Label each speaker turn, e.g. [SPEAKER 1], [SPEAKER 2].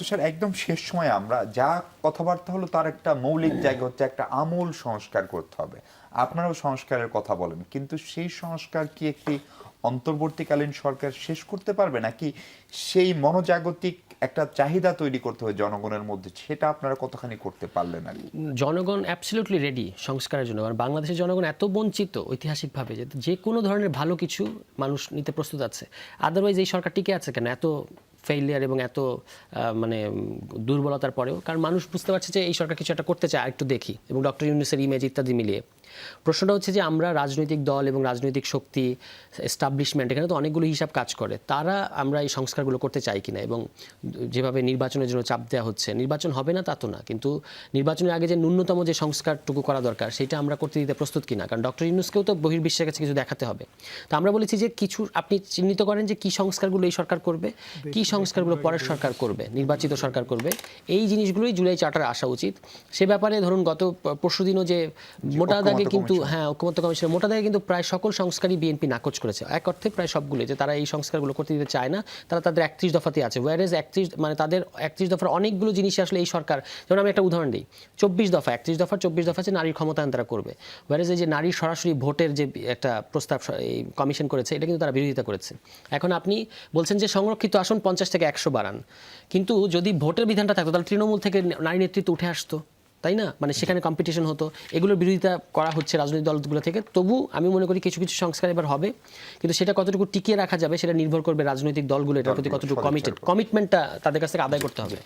[SPEAKER 1] তো স্যার, একদম শেষ সময় আমরা যা কথাবার্তা হলো তার একটা মৌলিক জায়গা হচ্ছে একটা আমূল সংস্কার করতে হবে। আপনারাও সংস্কারের কথা বলেন, কিন্তু সেই সংস্কার কি একটি অন্তর্বর্তীকালীন সরকার শেষ করতে পারবে? নাকি সেই মনোজাগতিক একটা চাহিদা তৈরি করতে হবে জনগণের মধ্যে? সেটা আপনারা কতখানি করতে পারলেন আর?
[SPEAKER 2] জনগণ অ্যাবসলিউটলি রেডি সংস্কারের জন্য, কারণ বাংলাদেশের জনগণ এত বঞ্চিত ঐতিহাসিকভাবে যে যে কোনো ধরনের ভালো কিছু মানুষ নিতে প্রস্তুত আছে। আদারওয়াইজ এই সরকার টিকে আছে কেন? এত ফেইলিয়ার এবং এত মানে দুর্বলতার পরেও। কারণ মানুষ বুঝতে পারছে যে এই সরকার কিছু একটা করতে চায় একটু দেখি। এবং ডক্টর ইউনিসের ইমেজ ইত্যাদি মিলিয়ে। প্রশ্নটা হচ্ছে যে আমরা রাজনৈতিক দল এবং রাজনৈতিক শক্তি এস্টাবলিশমেন্ট এখানে তো অনেকগুলো হিসাব কাজ করে। তারা আমরা এই সংস্কারগুলো করতে চাই কিনা এবং যেভাবে নির্বাচনের জন্য চাপ দেওয়া হচ্ছে নির্বাচন হবে না তা তো না কিন্তু নির্বাচনের আগে যে ন্যূনতম যে সংস্কারটুকু করা দরকার সেটা আমরা করতে দিতে প্রস্তুত কিনা? কারণ ডক্টর ইউনুসকেও তো বহির্বিশ্বের কাছে কিছু দেখাতে হবে। তো আমরা বলেছি যে কিছু আপনি চিহ্নিত করেন যে কি সংস্কারগুলো এই সরকার করবে কি সংস্কারগুলো পরের সরকার করবে নির্বাচিত সরকার করবে এই জিনিসগুলোই জুলাই চার্টার আসা উচিত। সে ব্যাপারে ধরুন গত পরশু দিনও যে মোটা দাগে কিন্তু হ্যাঁ ঐক্যমত্য কমিশনের মোটা দাগে কিন্তু প্রায় সকল সংস্কারই বিএনপি নাকচ করেছে। এক অর্থে প্রায় সবগুলো যে তারা এই সংস্কারগুলো করতে দিতে চায় না তারা তাদের একত্রিশ দফাতে আছে। ওয়ারেজ একত্রিশ মানে তাদের একত্রিশ দফার অনেকগুলো জিনিস আসলে এই সরকার যেমন আমি একটা উদাহরণ দিই। চব্বিশ দফা একত্রিশ দফা চব্বিশ দফা আছে নারীর ক্ষমতায়ন তারা করবে। ওয়ারেজ এই যে নারী সরাসরি ভোটের যে একটা প্রস্তাব এই কমিশন করেছে এটা কিন্তু তারা বিরোধিতা করেছে। এখন আপনি বলছেন যে সংরক্ষিত আসন পঞ্চাশ থেকে একশো বাড়ান। কিন্তু যদি ভোটের বিধানটা থাকতো তাহলে তৃণমূল থেকে নারী নেতৃত্ব উঠে আসতো। তাই না? মানে সেখানে কম্পিটিশন হতো। এগুলোর বিরোধিতা করা হচ্ছে রাজনৈতিক দলগুলো থেকে। তবু আমি মনে করি কিছু কিছু সংস্কার এবার হবে। কিন্তু সেটা কতটুকু টিকিয়ে রাখা যাবে সেটা নির্ভর করবে রাজনৈতিক দলগুলো এটার প্রতি কতটুকু কমিটেড কমিটমেন্টটা তাদের কাছ থেকে আদায় করতে হবে।